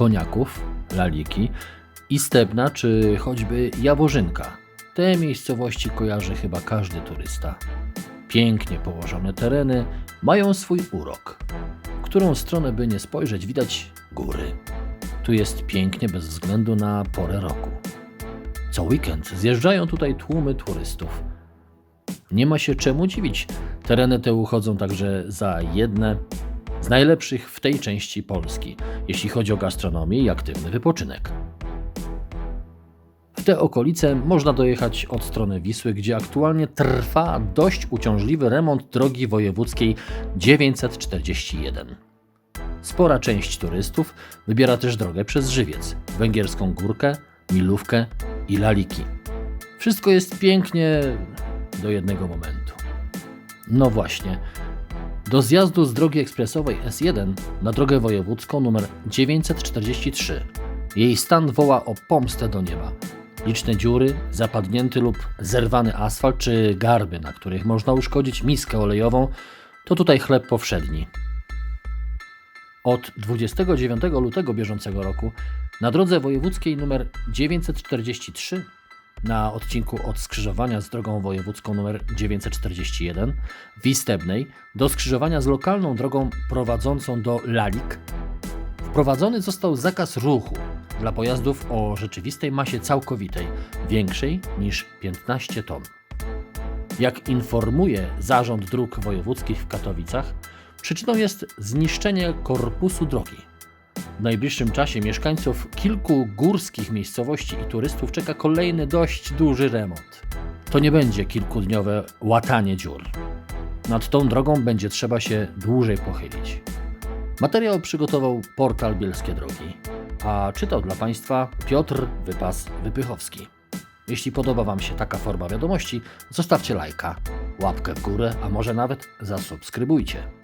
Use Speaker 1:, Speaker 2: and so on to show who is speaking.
Speaker 1: Koniaków, Laliki, Istebna czy choćby Jaworzynka. Te miejscowości kojarzy chyba każdy turysta. Pięknie położone tereny mają swój urok. W którą stronę by nie spojrzeć, widać góry. Tu jest pięknie bez względu na porę roku. Co weekend zjeżdżają tutaj tłumy turystów. Nie ma się czemu dziwić. Tereny te uchodzą także za jedne z najlepszych w tej części Polski, jeśli chodzi o gastronomię i aktywny wypoczynek. W te okolice można dojechać od strony Wisły, gdzie aktualnie trwa dość uciążliwy remont drogi wojewódzkiej 941. Spora część turystów wybiera też drogę przez Żywiec, Węgierską Górkę, Milówkę i Laliki. Wszystko jest pięknie do jednego momentu. No właśnie. Do zjazdu z drogi ekspresowej S1 na drogę wojewódzką nr 943. Jej stan woła o pomstę do nieba. Liczne dziury, zapadnięty lub zerwany asfalt czy garby, na których można uszkodzić miskę olejową, to tutaj chleb powszedni. Od 29 lutego bieżącego roku na drodze wojewódzkiej nr 943 na odcinku od skrzyżowania z drogą wojewódzką nr 941 w Istebnej do skrzyżowania z lokalną drogą prowadzącą do Lalik wprowadzony został zakaz ruchu dla pojazdów o rzeczywistej masie całkowitej większej niż 15 ton. Jak informuje Zarząd Dróg Wojewódzkich w Katowicach, przyczyną jest zniszczenie korpusu drogi. W najbliższym czasie mieszkańców kilku górskich miejscowości i turystów czeka kolejny dość duży remont. To nie będzie kilkudniowe łatanie dziur. Nad tą drogą będzie trzeba się dłużej pochylić. Materiał przygotował portal Bielskie Drogi, a czytał dla Państwa Piotr Wypas Wypychowski. Jeśli podoba Wam się taka forma wiadomości, zostawcie lajka, łapkę w górę, a może nawet zasubskrybujcie.